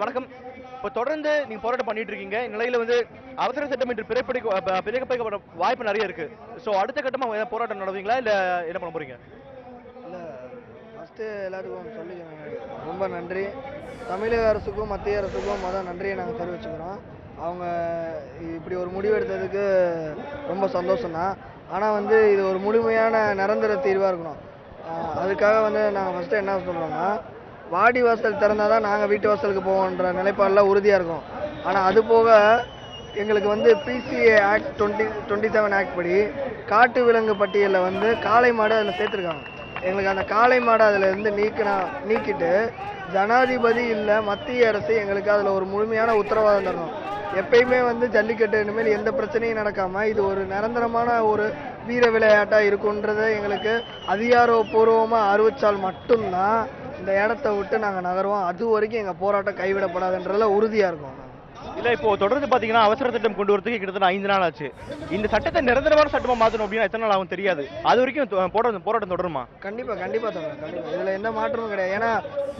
வணக்கம். இப்போ தொடர்ந்து நீங்க போராட்டம் பண்ணிட்டு இருக்கீங்க. நிலையில வந்து அவசர சட்டம் என்று பிறப்பிடிக்க பிறப்பிக்கப்பட வாய்ப்பு நிறைய இருக்கு. ஸோ அடுத்த கட்டமாக ஏதாவது போராட்டம் நடவீங்களா இல்ல என்ன பண்ண போறீங்க? இல்லை ஃபஸ்ட்டு எல்லாருக்கும் சொல்லிக்கிறேன். ரொம்ப நன்றி. தமிழக அரசுக்கும் மத்திய அரசுக்கும் மொதல் நன்றியை நாங்கள் தெரிவிச்சுக்கிறோம். அவங்க இப்படி ஒரு முடிவு எடுத்ததுக்கு ரொம்ப சந்தோஷம்தான் ஆனால் வந்து இது ஒரு முழுமையான நிரந்தர தீர்வாக இருக்கணும். அதுக்காக வந்து நாங்கள் ஃபஸ்ட்டு என்ன சொல்கிறோம்னா வாடி வாசல் திறந்தால் தான் நாங்கள் வீட்டு வாசலுக்கு போவோன்ற நிலைப்பாடில் உறுதியாக இருக்கும். ஆனால் அது போக எங்களுக்கு வந்து PCA act twenty twenty seven act படி காட்டு விலங்கு பட்டியலில் வந்து காளை மாடு அதில் சேர்த்துருக்காங்க. எங்களுக்கு அந்த காளை மாடு அதில் இருந்து நீக்கினா நீக்கிட்டு ஜனாதிபதி இல்லை மத்திய அரசு எங்களுக்கு அதில் ஒரு முழுமையான உத்தரவாதம் தரணும். எப்பயுமே வந்து ஜல்லிக்கட்டு இனிமேல் எந்த பிரச்சனையும் நடக்காமல் இது ஒரு நிரந்தரமான ஒரு வீர விளையாட்டாக இருக்குன்றதை எங்களுக்கு அதிகாரப்பூர்வமாக அறிவித்தால் மட்டும்தான் இந்த இடத்த விட்டு நாங்கள் நகருவோம். அது வரைக்கும் எங்கள் போராட்டம் கைவிடப்படாதுன்றதுல உறுதியாக இருக்கோம். இல்ல இப்போ தொடர்ந்து பாத்தீங்கன்னா அவசர சட்டம் கொண்டு வரதுக்கு கிட்டத்தட்ட ஐந்து நாள் ஆச்சு. இந்த சட்டத்தை நிரந்தரமான சட்டமா மாத்தணும் அப்படின்னா எத்தனை நாள் ஆகும் தெரியாது. அது வரைக்கும் போராட்டம் போராட்டம் தொடருமா? கண்டிப்பாக கண்டிப்பாக சொல்கிறேன் கண்டிப்பாக இதில் எந்த மாற்றமும் கிடையாது. ஏன்னா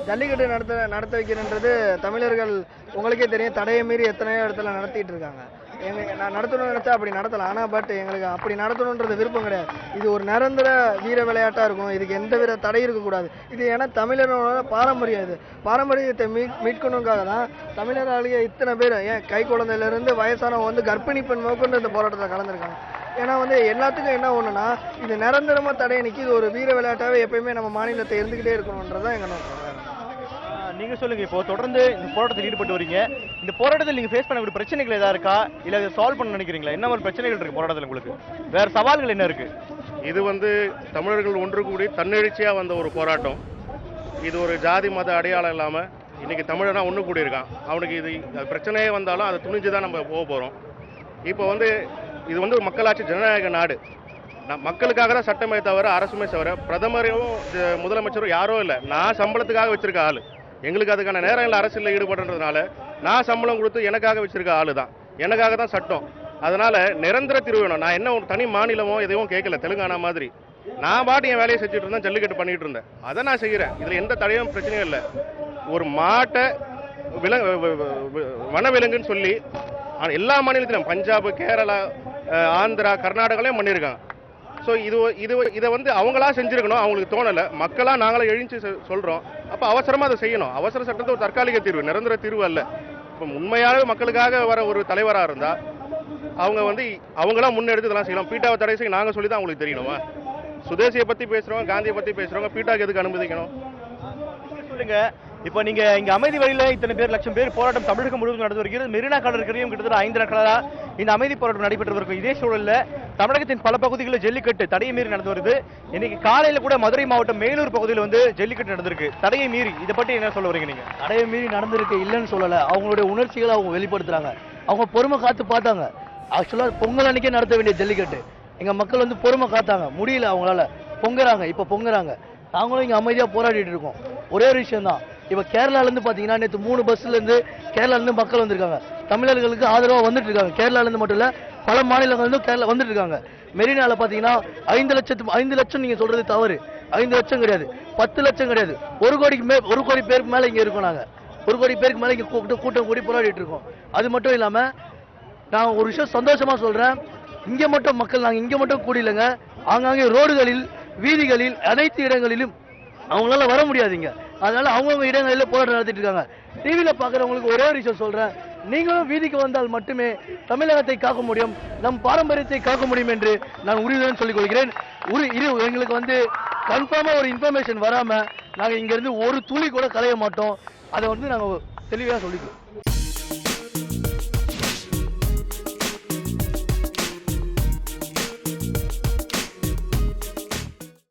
ஜல்லிக்கட்டு நடத்த நடத்த வைக்கிறன்றது தமிழர்கள் உங்களுக்கே தெரியும். தடையை மீறி எத்தனையோ இடத்துல நடத்திட்டு இருக்காங்க. எங்க நான் நடத்தணும்னு நினச்சா அப்படி நடத்தலாம். ஆனால் பட் எங்களுக்கு அப்படி நடத்தணுன்றது விருப்பம் கிடையாது. இது ஒரு நிரந்தர வீர விளையாட்டாக இருக்கும். இதுக்கு எந்த வித தடை இருக்கக்கூடாது. இது ஏன்னா தமிழரோட பாரம்பரியம் இது. பாரம்பரியத்தை மீட் மீட்கணுக்காக தான் தமிழராலேயே இத்தனை பேர் ஏன் கை குழந்தையிலேருந்து வயசானவங்க வந்து கர்ப்பிணி பெண் முதற்கொண்டு இந்த போராட்டத்தில் கலந்துருக்காங்க. ஏன்னா வந்து எல்லாத்துக்கும் என்ன ஒன்றுனா இது நிரந்தரமாக தடை நிற்கி இது ஒரு வீர விளையாட்டாகவே எப்பயுமே நம்ம மாநிலத்தை இருந்துக்கிட்டே இருக்கணுன்றதான் எங்கள் நோக்கம். நீங்கள் சொல்லுங்கள் இப்போ தொடர்ந்து இந்த போராட்டத்தில் ஈடுபட்டு வரீங்க. இந்த போராட்டத்தில் நீங்க ஃபேஸ் பண்ணக்கூடிய பிரச்சனைகள் ஏதா இருக்கா? இல்ல சால்வ் பண்ண நினைக்கிறீங்களா? என்ன மாதிரி பிரச்சனைகள் இருக்கு போராட்டத்தில் உங்களுக்கு? வேற சவால்கள் என்ன இருக்கு? இது வந்து தமிழர்கள் ஒன்று கூடி தன்னெழுச்சியாக வந்த ஒரு போராட்டம். இது ஒரு ஜாதி மத அடையாளம் இல்லாமல் இன்னைக்கு தமிழனா ஒன்று கூடி இருக்கான் அவனுக்கு இது பிரச்சனையே வந்தாலும் அதை துணிஞ்சு தான் நம்ம போக போகிறோம் இப்போ வந்து இது வந்து ஒரு மக்களாட்சி ஜனநாயக நாடு. நான் மக்களுக்காக தான் சட்டமே தவிர அரசுமே தவிர பிரதமரும் முதலமைச்சரும் யாரோ இல்லை. நான் சம்பளத்துக்காக வச்சிருக்க ஆள். எங்களுக்கு அதுக்கான நேரம் இல்லை அரசியலில் ஈடுபடுறதுனால நான் சம்பளம் கொடுத்து எனக்காக வச்சிருக்க ஆளு தான் எனக்காக தான் சட்டம். அதனால நிரந்தர தீர்வு வேணும். நான் என்ன ஒரு தனி மாநிலமோ எதையும் கேட்கல தெலுங்கானா மாதிரி. நான் பாட்டு என் வேலையை செஞ்சுட்டு இருந்தேன் ஜல்லிக்கட்டு பண்ணிட்டு இருந்தேன். அதை நான் செய்கிறேன் இதில் எந்த தடையும் பிரச்சனையும் இல்லை. ஒரு மாட்டை விலங்கு வனவிலங்குன்னு சொல்லி எல்லா மாநிலத்திலும் பஞ்சாப் கேரளா ஆந்திரா கர்நாடகாலையும் பண்ணியிருக்காங்க. ஸோ இது இது இதை வந்து அவங்களா செஞ்சுருக்கணும். அவங்களுக்கு தோணலை. மக்களாக நாங்களே எழுந்து சொல்கிறோம் அப்போ அவசரமாக அதை செய்யணும். அவசர சட்டத்தை ஒரு தற்காலிக தீர்வு. நிரந்தர தீர்வு அல்ல. இப்போ உண்மையாகவே மக்களுக்காக வர ஒரு தலைவராக இருந்தால் அவங்க வந்து அவங்களாம் முன்னெடுத்து இதெல்லாம் செய்யலாம். பீட்டாவை தடை செய்ய நாங்கள் சொல்லி தான் அவங்களுக்கு தெரியணுமா? சுதேசியை பற்றி பேசுகிறவங்க காந்தியை பற்றி பேசுகிறவங்க பீட்டாக்கு எதுக்கு அனுமதிக்கணும்? சொல்லுங்கள் இப்போ நீங்க இங்க அமைதி வழியில இத்தனை பேர் லட்சம் பேர் போராட்டம் தமிழகம் முழுவதும் நடந்து வருகிறது. மெரினா கடற்கரையும் கிட்டத்தட்ட ஐந்து நாட்களா இந்த அமைதி போராட்டம் நடைபெற்று இருக்கும் இதே சூழல்ல தமிழகத்தின் பல பகுதிகளில் ஜல்லிக்கட்டு தடையை மீறி நடந்து வருது. இன்னைக்கு காலையில கூட மதுரை மாவட்டம் மேலூர் பகுதியில் வந்து ஜல்லிக்கட்டு நடந்திருக்கு. தடையை மீறி இதை பற்றி என்ன சொல்ல வரீங்க நீங்க? தடையை மீறி நடந்திருக்கு இல்லைன்னு சொல்லல. அவங்களுடைய உணர்ச்சிகளை அவங்க வெளிப்படுத்துறாங்க. அவங்க பொறுமை காத்து பார்த்தாங்க. ஆக்சுவலா பொங்கல் அன்னைக்கே நடத்த வேண்டிய ஜல்லிக்கட்டு. எங்க மக்கள் வந்து பொறுமை காத்தாங்க. முடியல அவங்களால. பொங்குறாங்க. இப்ப பொங்குறாங்க. நாங்களும் இங்க அமைதியா போராடிட்டு இருக்கோம். ஒரே ஒரு விஷயம் தான் இப்போ கேரளாலேருந்து பார்த்தீங்கன்னா நேற்று மூணு பஸ்லேருந்து கேரளாலேருந்து மக்கள் வந்திருக்காங்க. தமிழர்களுக்கு ஆதரவாக வந்துட்டு இருக்காங்க கேரளாலேருந்து மட்டும் இல்லை பல மாநிலங்கள்லேருந்து கேரளா வந்துட்டு இருக்காங்க மெரினாவில் பார்த்தீங்கன்னா ஐந்து லட்சத்து ஐந்து லட்சம் நீங்கள் சொல்கிறது தவறு. ஐந்து லட்சம் கிடையாது. பத்து லட்சம் கிடையாது. ஒரு கோடிக்கு மே ஒரு கோடி பேருக்கு மேலே இங்கே இருக்கோம் நாங்கள் ஒரு கோடி பேருக்கு மேலே இங்கே கூப்பிட்டு கூட்டம் கூடி போராடிட்டு இருக்கோம். அது மட்டும் இல்லாமல் நான் ஒரு விஷயம் சந்தோஷமாக சொல்கிறேன் இங்கே மட்டும் மக்கள் நாங்கள் இங்கே மட்டும் கூடியிலங்க ஆங்காங்கே ரோடுகளில் வீதிகளில் அனைத்து இடங்களிலும் அவங்களால வர முடியாதுங்க. அதனால அவங்கவுங்க இடங்களில் போராட்டம் நடத்திட்டு இருக்காங்க. டிவியில் பார்க்குறவங்களுக்கு ஒரே ஒரு விஷயம் சொல்றேன். நீங்களும் வீதிக்கு வந்தால் மட்டுமே தமிழகத்தை காக்க முடியும் நம் பாரம்பரியத்தை காக்க முடியும் என்று நான் உறுதியுடன் சொல்லிக் கொள்கிறேன். உரு இது எங்களுக்கு வந்து கன்ஃபார்மாக ஒரு இன்ஃபர்மேஷன் வராமல் நாங்கள் இங்கேருந்து ஒரு துளி கூட கலைய மாட்டோம். அதை வந்து நாங்கள் தெளிவாக சொல்லிக்கிறோம்